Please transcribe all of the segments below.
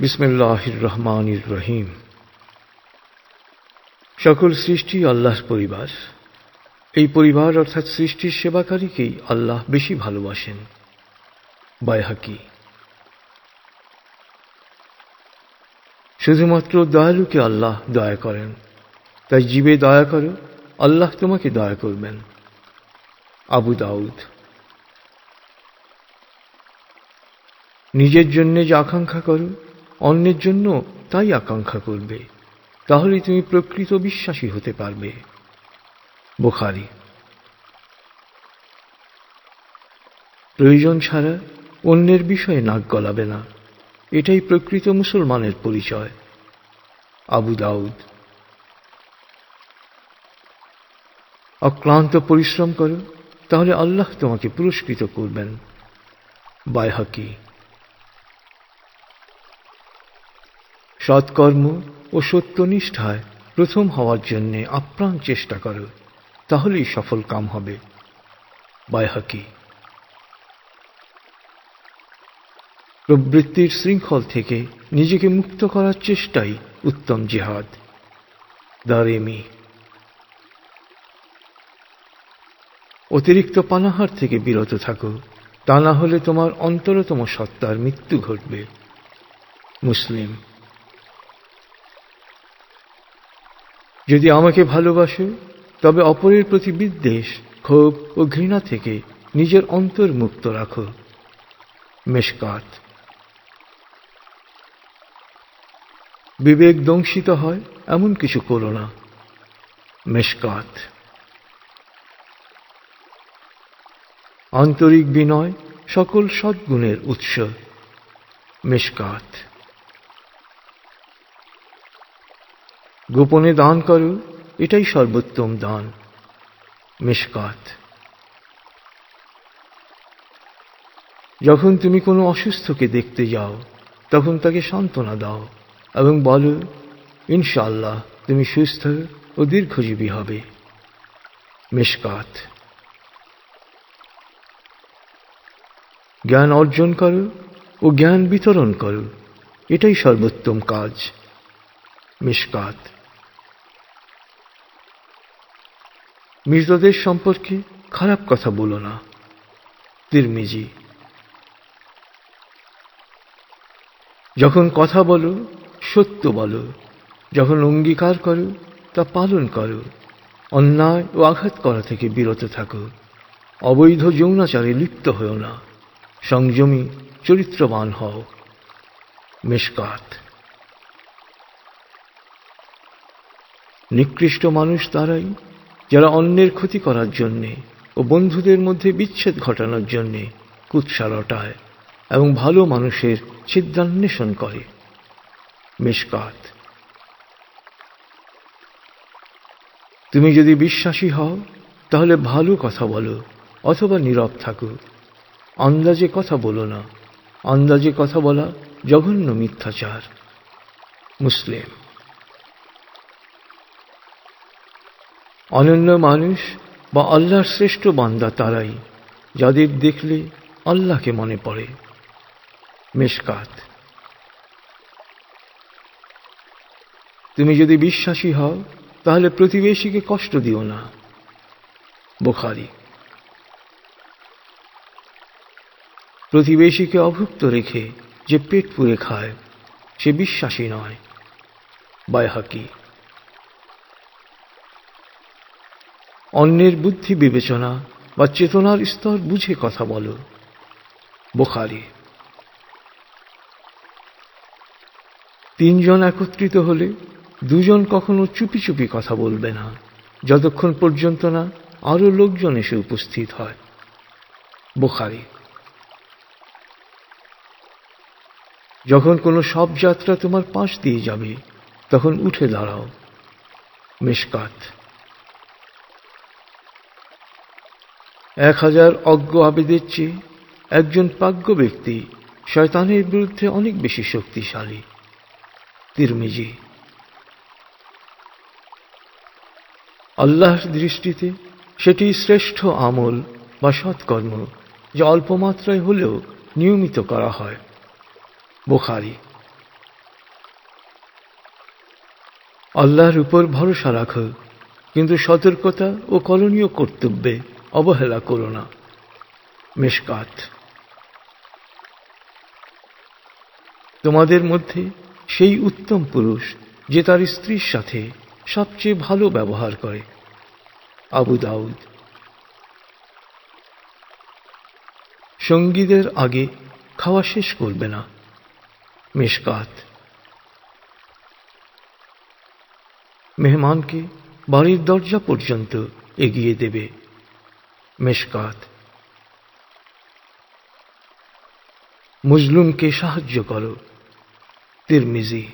বিসমিল্লাহির রহমানির রহিম। সকল সৃষ্টি আল্লাহর পরিবার। এই পরিবার অর্থাৎ সৃষ্টির সেবাকারীকেই আল্লাহ বেশি ভালোবাসেন। বাইহাকি শুধুমাত্র দয়ালুকে আল্লাহ দয়া করেন। তাই জীবে দয়া করো, আল্লাহ তোমাকে দয়া করবেন। আবু দাউদ। নিজের জন্য যে আকাঙ্ক্ষা করো অন্যের জন্য তাই আকাঙ্ক্ষা করবে। তাহলে তুমি প্রকৃত বিশ্বাসী হতে পারবে। বোখারি। প্রয়োজন ছাড়া অন্যের বিষয়ে নাক গলাবে না। এটাই প্রকৃত মুসলমানের পরিচয়। আবু দাউদ। অক্লান্ত পরিশ্রম করো, তাহলে আল্লাহ তোমাকে পুরস্কৃত করবেন। বাইহাকি। সৎকর্ম ও সত্যনিষ্ঠায় প্রথম হওয়ার জন্যে আপ্রাণ চেষ্টা করো, তাহলেই সফল কাম হবে। বাইহাকি প্রবৃত্তির শৃঙ্খল থেকে নিজেকে মুক্ত করার চেষ্টাই উত্তম জেহাদ। দারেমি অতিরিক্ত পানাহার থেকে বিরত থাকো, তা না হলে তোমার অন্তরতম সত্তার মৃত্যু ঘটবে। মুসলিম যদি আমাকে ভালোবাসে, তবে অপরের প্রতি বিদ্বেষ, ক্ষোভ ও ঘৃণা থেকে নিজের অন্তর মুক্ত রাখো। মেশকাত। বিবেক দংশিত হয়, এমন কিছু করো না। মেশকাত। আন্তরিক বিনয় সকল সদ্গুণের উৎস। মেশকাত। গোপনে দান করো, এটাই সর্বোত্তম দান। মেশকাত। যখন তুমি কোনো অসুস্থকে দেখতে যাও, তখন তাকে সান্ত্বনা দাও এবং বলো ইনশাল্লাহ তুমি সুস্থ ও দীর্ঘজীবী হবে। মেশকাত। জ্ঞান অর্জন করো ও জ্ঞান বিতরণ করো, এটাই সর্বোত্তম কাজ। মিশকাত। মৃতদের সম্পর্কে খারাপ কথা বলো না। তিরমিজি, যখন কথা বলো, সত্য বলো। যখন অঙ্গীকার করো, তা পালন করো। অন্যায় ও আঘাত করা থেকে বিরত থাকো। অবৈধ যৌনাচারে লিপ্ত হও না। সংযমী, চরিত্রবান হও। মেশকাত। নিকৃষ্ট মানুষ তারাই যারা অন্যের ক্ষতি করার জন্যে ও বন্ধুদের মধ্যে বিচ্ছেদ ঘটানোর জন্যে কুৎসা রটায় এবং ভালো মানুষের ছিদ্রান্বেষণ করে। মেশকাত তুমি যদি বিশ্বাসী হও, তাহলে ভালো কথা বলো অথবা নীরব থাকো। আন্দাজে কথা বলো না। আন্দাজে কথা বলা জঘন্য মিথ্যাচার। মুসলিম অনন্য মানুষ বা আল্লাহর শ্রেষ্ঠ বান্দা তারাই, যাদের দেখলে আল্লাহকে মনে পড়ে। মেশকাত। তুমি যদি বিশ্বাসী হও, তাহলে প্রতিবেশীকে কষ্ট দিও না। বোখারি। প্রতিবেশীকে অভুক্ত রেখে যে পেট পুড়ে খায়, সে বিশ্বাসী নয়। বায়হাকি। অন্যের বুদ্ধি বিবেচনা বা চেতনার স্তর বুঝে কথা বলো। বোখারি। তিনজন একত্রিত হলে দুজন কখনো চুপি চুপি কথা বলবে না, যতক্ষণ পর্যন্ত না আরও লোকজন এসে উপস্থিত হয়। বোখারি। যখন কোনো সব যাত্রা তোমার পাশ দিয়ে যাবে, তখন উঠে দাঁড়াও। মেশকাত। এক হাজার অজ্ঞ আবেদের চেয়ে একজন প্রাজ্ঞ ব্যক্তি শয়তানের বিরুদ্ধে অনেক বেশি শক্তিশালী। তিরমিজি। আল্লাহর দৃষ্টিতে সেটি শ্রেষ্ঠ আমল বা সৎকর্ম যা অল্প মাত্রায় হলেও নিয়মিত করা হয়। বোখারি। আল্লাহর উপর ভরসা রাখো, কিন্তু সতর্কতা ও করণীয় কর্তব্যে অবহেলা করো না। মেশকাত। তোমাদের মধ্যে সেই উত্তম পুরুষ যে তার স্ত্রীর সাথে সবচেয়ে ভালো ব্যবহার করে। আবু দাউদ। সঙ্গীদের আগে খাওয়া শেষ করবে না। মেশকাত। মেহমানকে বাড়ির দরজা পর্যন্ত এগিয়ে দেবে। মেশকাত। মুজলুমকে সাহায্য করো, তিরমিজি।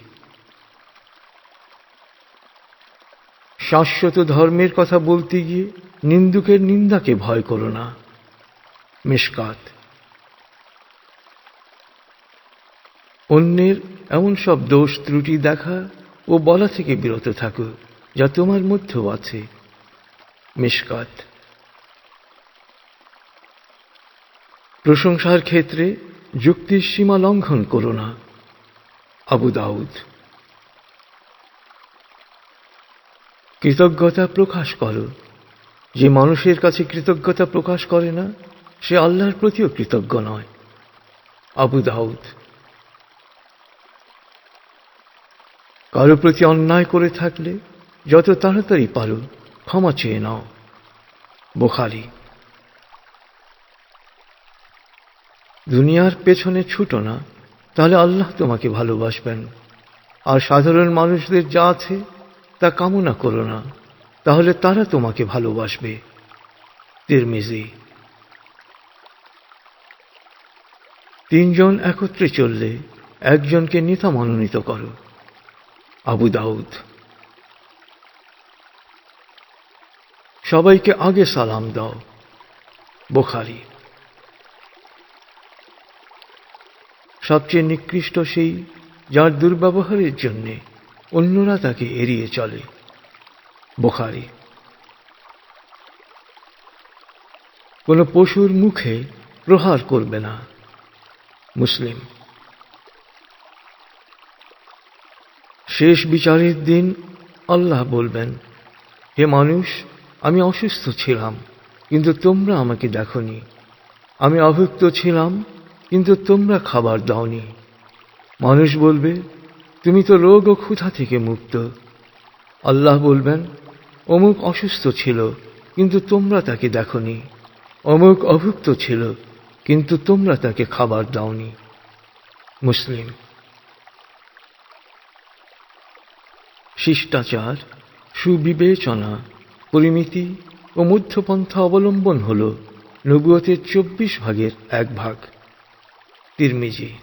শাশ্বত ধর্মের কথা বলতে গিয়ে নিন্দুকের নিন্দাকে ভয় করো না, মেশকাত। অন্যের এমন সব দোষ ত্রুটি দেখা ও বলা থেকে বিরত থাকো, যা তোমার মধ্যেও আছে মিসকাত প্রশংসার ক্ষেত্রে যুক্তির সীমা লঙ্ঘন করো না। আবু দাউদ। কৃতজ্ঞতা প্রকাশ করো। যে মানুষের কাছে কৃতজ্ঞতা প্রকাশ করে না, সে আল্লাহর প্রতিও কৃতজ্ঞ নয়। আবু দাউদ। কারও প্রতি অন্যায় করে থাকলে যত তাড়াতাড়ি পারো, ক্ষমা চেয়ে নাও। বোখারি। দুনিয়ার পেছনে ছুটো না, তাহলে আল্লাহ তোমাকে ভালোবাসবেন। আর সাধারণ মানুষদের যা আছে, তা কামনা করো না, তাহলে তারা তোমাকে ভালোবাসবে। তিরমিজি। তিনজন একত্রে চললে একজনকে নেতা মনোনীত করো। আবু দাউদ। সবাইকে আগে সালাম দাও। বোখারি। সবচেয়ে নিকৃষ্ট সেই যার দুর্ব্যবহারের জন্য অন্যরা তাকে এড়িয়ে চলে। বোখারি। কোন পশুর মুখে প্রহার করবে না। মুসলিম। শেষ বিচারের দিন আল্লাহ বলবেন, হে মানুষ, আমি অসুস্থ ছিলাম, কিন্তু তোমরা আমাকে দেখনি। আমি অভুক্ত ছিলাম কিন্তু তোমরা খাবার দাওনি। মানুষ বলবে, তুমি তো রোগ ও ক্ষুধা থেকে মুক্ত। আল্লাহ বলবেন, অমুক অসুস্থ ছিল, কিন্তু তোমরা তাকে দেখনি। অমুক অভুক্ত ছিল, কিন্তু তোমরা তাকে খাবার দাওনি। মুসলিম। শিষ্টাচার, সুবিবেচনা, পরিমিতি ও মধ্যপন্থা অবলম্বন হল নবুয়তের চব্বিশ ভাগের এক ভাগ। তিরমিজি।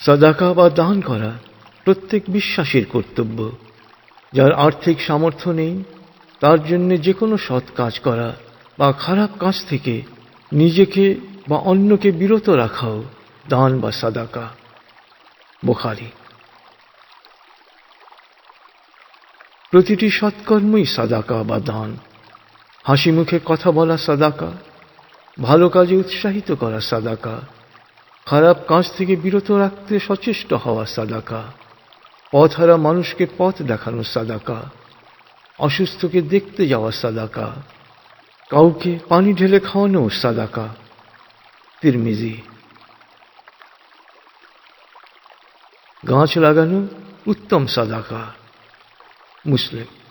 সদাকা বা দান করা প্রত্যেক বিশ্বাসীর কর্তব্য। যার আর্থিক সামর্থ্য নেই, তার জন্য যে কোনো সৎ কাজ করা বা খারাপ কাজ থেকে নিজেকে বা অন্যকে বিরত রাখাও দান বা সাদাকা। বোখারি। প্রতিটি সৎকর্মই সাদাকা বা দান। হাসি মুখে কথা বলা সাদাকা ভালো কাজে উৎসাহিত করা সাদাকা। খারাপ কাজ থেকে বিরত রাখতে সচেষ্ট হওয়া সাদাকা। পথহারা মানুষকে পথ দেখানো সাদাকা। অসুস্থকে দেখতে যাওয়া সাদাকা। কাউকে পানি ঢেলে খাওয়ানো সাদাকা। তিরমিজি। গাছ লাগানো উত্তম সাদাকা। মুসলিম।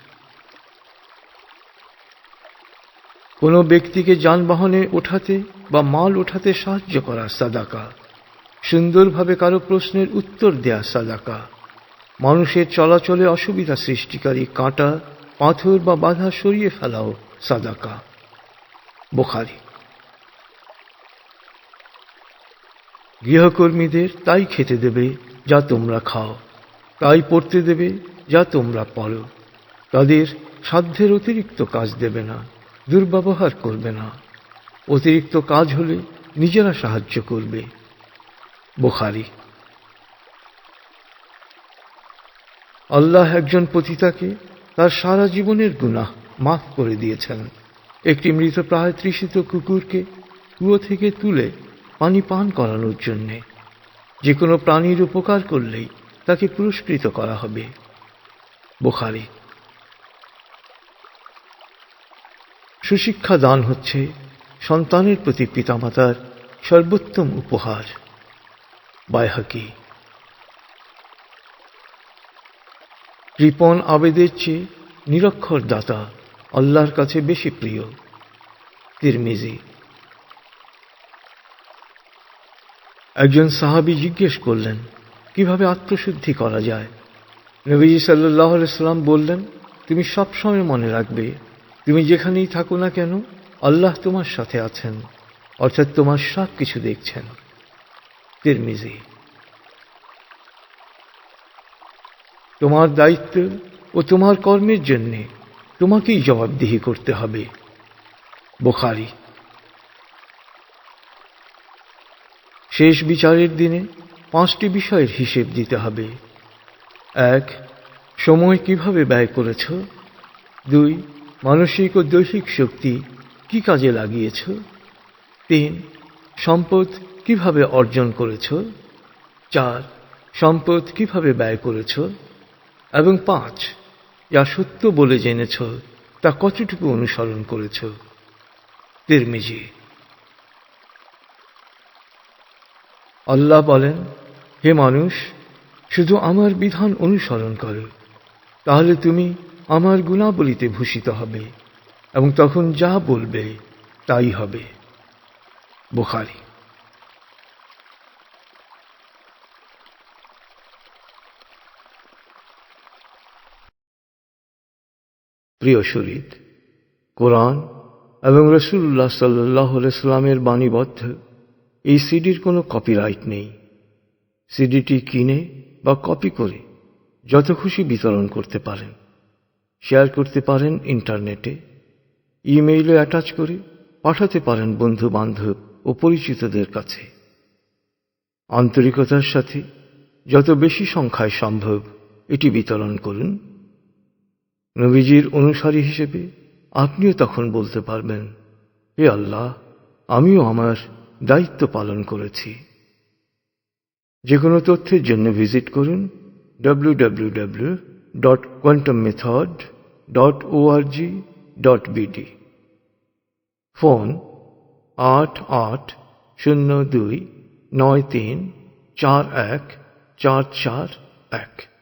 কোনো ব্যক্তিকে যানবাহনে ওঠাতে বা মাল ওঠাতে সাহায্য করা সাদাকা। সুন্দরভাবে কারও প্রশ্নের উত্তর দেয়া সাদাকা। মানুষের চলাচলে অসুবিধা সৃষ্টিকারী কাঁটা, পাথর বা বাধা সরিয়ে ফেলাও সাদাকা। বোখারি। গৃহকর্মীদের তাই খেতে দেবে, যা তোমরা খাও। তাই পড়তে দেবে, যা তোমরা পড়ো। তাদের সাধ্যের অতিরিক্ত কাজ দেবে না। দুর্ব্যবহার করবে না। অতিরিক্ত কাজ হলে নিজেরা সাহায্য করবে। বোখারি। আল্লাহ একজন পতিতাকে তার সারা জীবনের গুনাহ মাফ করে দিয়েছেন। একটি মৃত প্রায় তৃষিত কুকুরকে কুয়ো থেকে তুলে পানি পান করানোর জন্যে। যে কোনো প্রাণীর উপকার করলেই তাকে পুরস্কৃত করা হবে। বোখারি। সুশিক্ষা দান হচ্ছে সন্তানের প্রতি পিতামাতার সর্বোত্তম উপহার। বায়হাকি কৃপণ আবেদের চেয়ে নিরক্ষর দাতা আল্লাহর কাছে বেশি প্রিয়। তিরমিজি। একজন সাহাবি জিজ্ঞেস করলেন, কীভাবে আত্মশুদ্ধি করা যায়? নবীজি সাল্লাহ সাল্লাম বললেন, তুমি সবসময় মনে রাখবে তুমি যেখানেই থাকো না কেন, আল্লাহ তোমার সাথে আছেন, অর্থাৎ তোমার সব কিছু দেখছেন। তিরমিজি। তোমার দায়িত্ব ও তোমার কর্মের জন্যে তোমাকেই জবাবদিহি করতে হবে। বোখারি। শেষ বিচারের দিনে পাঁচটি বিষয়ের হিসেব দিতে হবে। এক, সময় কীভাবে ব্যয় করেছ? দুই মানসিক ও দৈহিক শক্তি কি কাজে লাগিয়েছ? তিন, সম্পদ কীভাবে অর্জন করেছ? চার, সম্পদ কীভাবে ব্যয় করেছ? এবং পাঁচ, যা সত্য বলে জেনেছ, তা কতটুকু অনুসরণ করেছ? তিরমিজি। আল্লাহ বলেন, হে মানুষ, শুধু আমার বিধান অনুসরণ করো, তাহলে তুমি আমার গুণাবলিতে ভূষিত হবে, এবং তখন যা বলবে তাই হবে। বুখারি। প্রিয় শরীর, কোরআন এবং রসুল্লাহ সাল্লাহ সাল্লামের বাণীবদ্ধ এই সিডির কোনো কপিরাইট নেই। সিডিটি কিনে বা কপি করে যত খুশি বিতরণ করতে পারেন। শেয়ার করতে পারেন ইন্টারনেটে ইমেইলে অ্যাটাচ করে পাঠাতে পারেন বন্ধু বান্ধব ও পরিচিতদের কাছে। আন্তরিকতার সাথে যত বেশি সংখ্যায় সম্ভব এটি বিতরণ করুন। নবীজির অনুসারী হিসেবে আপনিও তখন বলতে পারবেন, হে আল্লাহ, আমিও আমার দায়িত্ব পালন করেছি। যে কোনো তথ্যের জন্য ভিজিট করুন www.quantummethod.org.bd ফোন আট আট শূন্য দুই নয় তিন চার এক চার চার এক